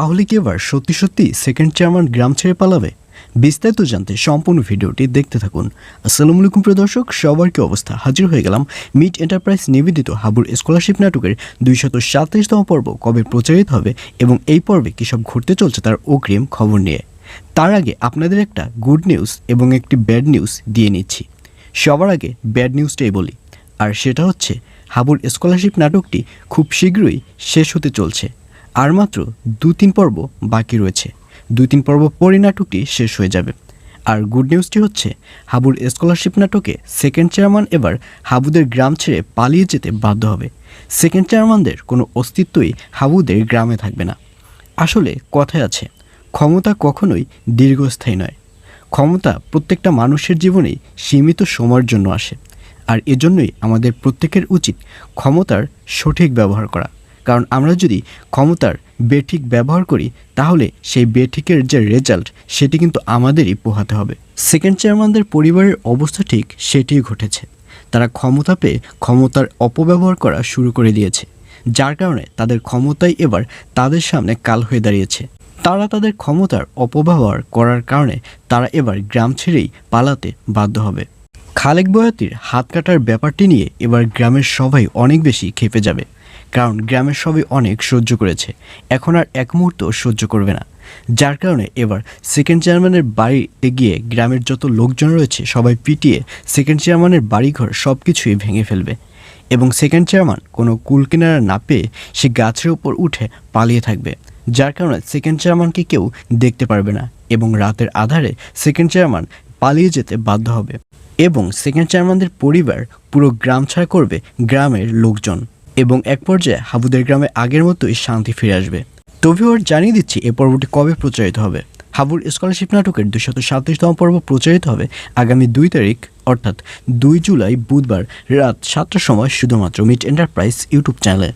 তাহলে কি এবার সত্যি সত্যি সেকেন্ড চেয়ারম্যান গ্রাম ছেড়ে পালাবে? বিস্তারিত জানতে সম্পূর্ণ ভিডিওটি দেখতে থাকুন। আসসালামু আলাইকুম প্রিয় দর্শক, সবার কি অবস্থা? হাজির হয়ে গেলাম মিট এন্টারপ্রাইজ নিবেদিত হাবুর স্কলারশিপ নাটকের দুইশত সাতাইশতম পর্ব, কবে প্রচারিত হবে এবং এই পর্বে কী সব ঘটতে চলছে তার অগ্রিম খবর নিয়ে। তার আগে আপনাদের একটা গুড নিউজ এবং একটি ব্যাড নিউজ দিয়ে নিচ্ছি। সবার আগে ব্যাড নিউজটাই বলি। আর সেটা হচ্ছে, হাবুর স্কলারশিপ নাটকটি খুব শীঘ্রই শেষ হতে চলছে। আর মাত্র দু তিন পর্ব বাকি রয়েছে। দুই তিন পর্ব পরে নাটকটি শেষ হয়ে যাবে। আর গুড নিউজটি হচ্ছে, হাবুর স্কলারশিপ নাটকে সেকেন্ড চেয়ারম্যান এবার হাবুদের গ্রাম ছেড়ে পালিয়ে যেতে বাধ্য হবে। সেকেন্ড চেয়ারম্যানদের কোনো অস্তিত্বই হাবুদের গ্রামে থাকবে না। আসলে কথায় আছে, ক্ষমতা কখনোই দীর্ঘস্থায়ী নয়। ক্ষমতা প্রত্যেকটা মানুষের জীবনেই সীমিত সময়ের জন্য আসে। আর এজন্যই আমাদের প্রত্যেকের উচিত ক্ষমতার সঠিক ব্যবহার করা। কারণ আমরা যদি ক্ষমতার বেঠিক ব্যবহার করি, তাহলে সেই বেঠিকের যে রেজাল্ট সেটি কিন্তু আমাদেরই পোহাতে হবে। সেকেন্ড চেয়ারম্যানদের পরিবারের অবস্থা ঠিক সেটিই ঘটেছে। তারা ক্ষমতা পেয়ে ক্ষমতার অপব্যবহার করা শুরু করে দিয়েছে, যার কারণে তাদের ক্ষমতাই এবার তাদের সামনে কাল হয়ে দাঁড়িয়েছে। তারা তাদের ক্ষমতার অপব্যবহার করার কারণে তারা এবার গ্রাম ছেড়েই পালাতে বাধ্য হবে। খালেক বয়াতির হাত কাটার ব্যাপারটি নিয়ে এবার গ্রামের সবাই অনেক বেশি খেপে যাবে। কারণ গ্রামের সবাই অনেক সহ্য করেছে। এখন আর এক মুহূর্ত সহ্য করবে না। যার কারণে এবার সেকেন্ড চেয়ারম্যানের বাড়িতে গিয়ে গ্রামের যত লোকজন রয়েছে, সবাই পিটিয়ে সেকেন্ড চেয়ারম্যানের বাড়িঘর সব কিছুই ভেঙে ফেলবে। এবং সেকেন্ড চেয়ারম্যান কোনো কুল কিনারা না পেয়ে সে গাছের উপর উঠে পালিয়ে থাকবে। যার কারণে সেকেন্ড চেয়ারম্যানকে কেউ দেখতে পারবে না এবং রাতের আধারে সেকেন্ড চেয়ারম্যান পালিয়ে যেতে বাধ্য হবে। এবং সেকেন্ড চেয়ারম্যানদের পরিবার পুরো গ্রাম ছাড়া করবে গ্রামের লোকজন। এবং এক পর্যায়ে হাবুদের গ্রামে আগের মতোই শান্তি ফিরে আসবে। তবিওর জানিয়ে দিচ্ছি, এ পর্বটি কবে প্রচারিত হবে? হাবুর স্কলারশিপ নাটকের দুশত সাতত্রিশতম পর্ব প্রচারিত হবে আগামী দুই তারিখ, অর্থাৎ দুই জুলাই বুধবার রাত সাতটার সময়, শুধুমাত্র মিট এন্টারপ্রাইজ ইউটিউব চ্যানেলে।